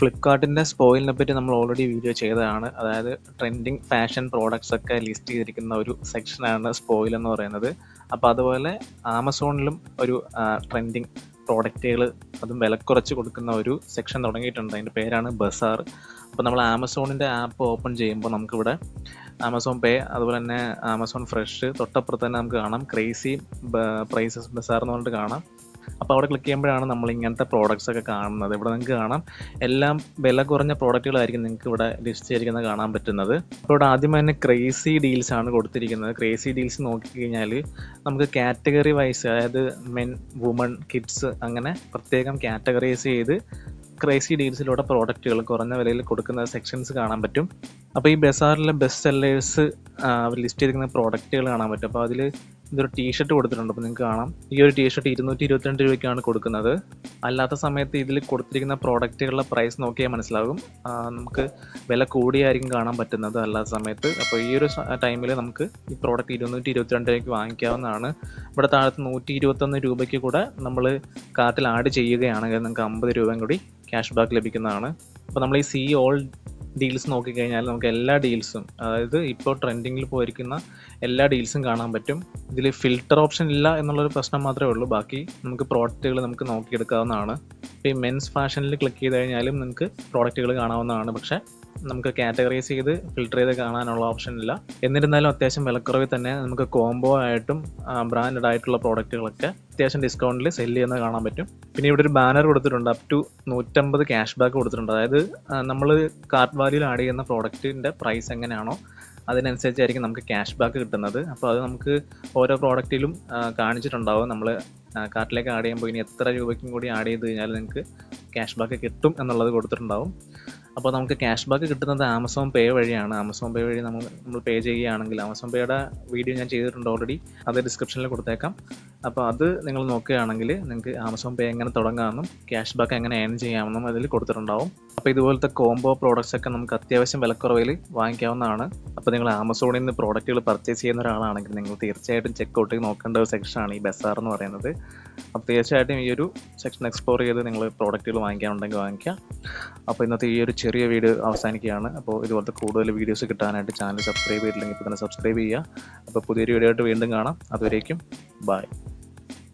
ഫ്ലിപ്കാർട്ടിന്റെ സ്പോയിലിനെ പറ്റി നമ്മൾ already video ചെയ്തതാണ്. അതായത് ട്രെൻഡിങ് ഫാഷൻ പ്രോഡക്ട്സ് ഒക്കെ ലിസ്റ്റ് ചെയ്തിരിക്കുന്ന ഒരു സെക്ഷനാണ് സ്പോയിൽ എന്ന് പറയുന്നത്. അപ്പോൾ അതുപോലെ ആമസോണിലും ഒരു ട്രെൻഡിങ് പ്രോഡക്റ്റുകൾ അതും വിലക്കുറച്ച് കൊടുക്കുന്ന ഒരു സെക്ഷൻ തുടങ്ങിയിട്ടുണ്ട്. അതിന്റെ പേരാണ് ബസാർ. അപ്പോൾ നമ്മൾ ആമസോണിന്റെ ആപ്പ് ഓപ്പൺ ചെയ്യുമ്പോൾ നമുക്കിവിടെ ആമസോൺ പേ അതുപോലെ തന്നെ ആമസോൺ ഫ്രഷ് തൊട്ടപ്പുറത്ത് തന്നെ നമുക്ക് കാണാം. ക്രേസി പ്രൈസസ് ബസാർ എന്ന് പറഞ്ഞിട്ട് കാണാം. അപ്പോൾ അവിടെ ക്ലിക്ക് ചെയ്യുമ്പോഴാണ് നമ്മൾ ഇങ്ങനത്തെ പ്രോഡക്റ്റ്സ് ഒക്കെ കാണുന്നത്. ഇവിടെ നിങ്ങൾക്ക് കാണാം. എല്ലാം വില കുറഞ്ഞ പ്രോഡക്റ്റുകളായിരിക്കും നിങ്ങൾക്ക് ഇവിടെ ലിസ്റ്റ് ചെയ്തിരിക്കുന്നത് കാണാൻ പറ്റുന്നത്. അപ്പോൾ ഇവിടെ ആദ്യം തന്നെ ക്രേസി ഡീൽസ് ആണ് കൊടുത്തിരിക്കുന്നത്. ക്രേസി ഡീൽസ് നോക്കിക്കഴിഞ്ഞാൽ നമുക്ക് കാറ്റഗറി വൈസ് അതായത് മെൻ വുമൺ കിഡ്സ് അങ്ങനെ പ്രത്യേകം കാറ്റഗറൈസ് ചെയ്ത് ക്രേസി ഡീൽസിലൂടെ പ്രോഡക്റ്റുകൾ കുറഞ്ഞ വിലയിൽ കൊടുക്കുന്ന സെക്ഷൻസ് കാണാൻ പറ്റും. അപ്പോൾ ഈ ബസാറിലെ ബെസ്റ്റ് സെല്ലേഴ്സ് ലിസ്റ്റ് ചെയ്തിരിക്കുന്ന പ്രോഡക്റ്റുകൾ കാണാൻ പറ്റും. അപ്പോൾ അതിൽ ഇതൊരു ടീഷർട്ട് കൊടുത്തിട്ടുണ്ട്. അപ്പോൾ നിങ്ങൾക്ക് കാണാം. ഈ ഒരു ടീഷർട്ട് ഇരുന്നൂറ്റി ഇരുപത്തിരണ്ട് രൂപയ്ക്കാണ് കൊടുക്കുന്നത്. അല്ലാത്ത സമയത്ത് ഇതിൽ കൊടുത്തിരിക്കുന്ന പ്രോഡക്റ്റുകളുടെ പ്രൈസ് നോക്കിയാൽ മനസ്സിലാകും. നമുക്ക് വില കൂടിയായിരിക്കും കാണാൻ പറ്റുന്നത് അല്ലാത്ത സമയത്ത്. അപ്പോൾ ഈ ഒരു ടൈമിൽ നമുക്ക് ഈ പ്രോഡക്റ്റ് ഇരുന്നൂറ്റി ഇരുപത്തിരണ്ട് രൂപയ്ക്ക് വാങ്ങിക്കാവുന്നതാണ്. ഇവിടെ താഴത്ത് നൂറ്റി ഇരുപത്തൊന്ന് രൂപയ്ക്ക് കൂടെ നമ്മൾ കാർട്ടിൽ ആഡ് ചെയ്യുകയാണെങ്കിൽ നിങ്ങൾക്ക് അമ്പത് രൂപയും കൂടി ക്യാഷ് ബാക്ക് ലഭിക്കുന്നതാണ്. അപ്പോൾ നമ്മൾ ഈ സി ഓൾ ഡീൽസ് നോക്കിക്കഴിഞ്ഞാൽ നമുക്ക് എല്ലാ ഡീൽസും അതായത് ഇപ്പോൾ ട്രെൻഡിങ്ങിൽ പോയിരിക്കുന്ന എല്ലാ ഡീൽസും കാണാൻ പറ്റും. ഇതിൽ ഫിൽട്ടർ ഓപ്ഷൻ ഇല്ല എന്നുള്ളൊരു പ്രശ്നം മാത്രമേ ഉള്ളൂ. ബാക്കി നമുക്ക് പ്രോഡക്റ്റുകൾ നമുക്ക് നോക്കിയെടുക്കാവുന്നതാണ്. ഇപ്പോൾ ഈ മെൻസ് ഫാഷനിൽ ക്ലിക്ക് ചെയ്ത് കഴിഞ്ഞാലും നിങ്ങൾക്ക് പ്രോഡക്റ്റുകൾ കാണാവുന്നതാണ്. പക്ഷേ നമുക്ക് കാറ്റഗറൈസ് ചെയ്ത് ഫിൽട്ടർ ചെയ്ത് കാണാനുള്ള ഓപ്ഷൻ ഇല്ല. എന്നിരുന്നാലും അത്യാവശ്യം വിലക്കുറവിൽ തന്നെ നമുക്ക് കോംബോ ആയിട്ടും ബ്രാൻഡഡ് ആയിട്ടുള്ള പ്രോഡക്റ്റുകളൊക്കെ അത്യാവശ്യം ഡിസ്കൗണ്ടിൽ സെൽ ചെയ്യുന്നത് കാണാൻ പറ്റും. പിന്നെ ഇവിടെ ഒരു ബാനർ കൊടുത്തിട്ടുണ്ട് അപ് ടു നൂറ്റമ്പത് ക്യാഷ് ബാക്ക് കൊടുത്തിട്ടുണ്ട്. അതായത് നമ്മൾ കാർട്ട് വാല്യൂയിൽ ആഡ് ചെയ്യുന്ന പ്രോഡക്റ്റിന്റെ പ്രൈസ് എങ്ങനെയാണോ അതിനനുസരിച്ചായിരിക്കും നമുക്ക് ക്യാഷ് ബാക്ക് കിട്ടുന്നത്. അപ്പോൾ അത് നമുക്ക് ഓരോ പ്രോഡക്റ്റിലും കാണിച്ചിട്ടുണ്ടാവും. നമ്മൾ കാർട്ടിലേക്ക് ആഡ് ചെയ്യുമ്പോൾ ഇനി എത്ര രൂപയ്ക്കും കൂടി ആഡ് ചെയ്ത് കഴിഞ്ഞാൽ നിങ്ങൾക്ക് ക്യാഷ് ബാക്ക് കിട്ടും എന്നുള്ളത് കൊടുത്തിട്ടുണ്ടാവും. അപ്പോൾ നമുക്ക് ക്യാഷ് ബാക്ക് കിട്ടുന്നത് ആമസോൺ പേ വഴിയാണ്. ആമസോൺ പേ വഴി നമ്മൾ നമ്മൾ പേ ചെയ്യുകയാണെങ്കിൽ ആമസോൺ പേയുടെ വീഡിയോ ഞാൻ ചെയ്തിട്ടുണ്ട് ഓൾറെഡി അത് ഡിസ്ക്രിപ്ഷനിൽ കൊടുത്തേക്കാം. അപ്പോൾ അത് നിങ്ങൾ നോക്കുകയാണെങ്കിൽ നിങ്ങൾക്ക് ആമസോൺ പേ എങ്ങനെ തുടങ്ങാമെന്നും ക്യാഷ് ബാക്ക് എങ്ങനെ ഏൺ ചെയ്യാമെന്നും അതിൽ കൊടുത്തിട്ടുണ്ടാവും. അപ്പോൾ ഇതുപോലത്തെ കോംബോ പ്രോഡക്റ്റ്സ് ഒക്കെ നമുക്ക് അത്യാവശ്യം വിലക്കുറവിൽ വാങ്ങിക്കാവുന്നതാണ്. അപ്പോൾ നിങ്ങൾ ആമസോണിൽ നിന്ന് പ്രോഡക്റ്റുകൾ പർച്ചേസ് ചെയ്യുന്ന ഒരാളാണെങ്കിൽ നിങ്ങൾ തീർച്ചയായിട്ടും ചെക്കൗട്ട് നോക്കേണ്ട ഒരു സെക്ഷനാണ് ഈ ബസാർ എന്ന് പറയുന്നത്. അപ്പോൾ തീർച്ചയായിട്ടും ഈ ഒരു സെക്ഷൻ എക്സ്പ്ലോർ ചെയ്ത് നിങ്ങൾ പ്രോഡക്റ്റുകൾ വാങ്ങിക്കാനുണ്ടെങ്കിൽ വാങ്ങിക്കാം അപ്പോൾ ഇന്നത്തെ ഈ ഒരു ചെറിയ വീഡിയോ അവസാനിക്കുകയാണ്. അപ്പോൾ ഇതുപോലത്തെ കൂടുതൽ വീഡിയോസ് കിട്ടാനായിട്ട് ചാനൽ സബ്സ്ക്രൈബ് ചെയ്തിട്ടില്ലെങ്കിൽ ഇപ്പോൾ തന്നെ സബ്സ്ക്രൈബ് ചെയ്യുക. അപ്പോൾ പുതിയൊരു വീഡിയോ ആയിട്ട് വീണ്ടും കാണാം. അതുവരേക്കും ബൈ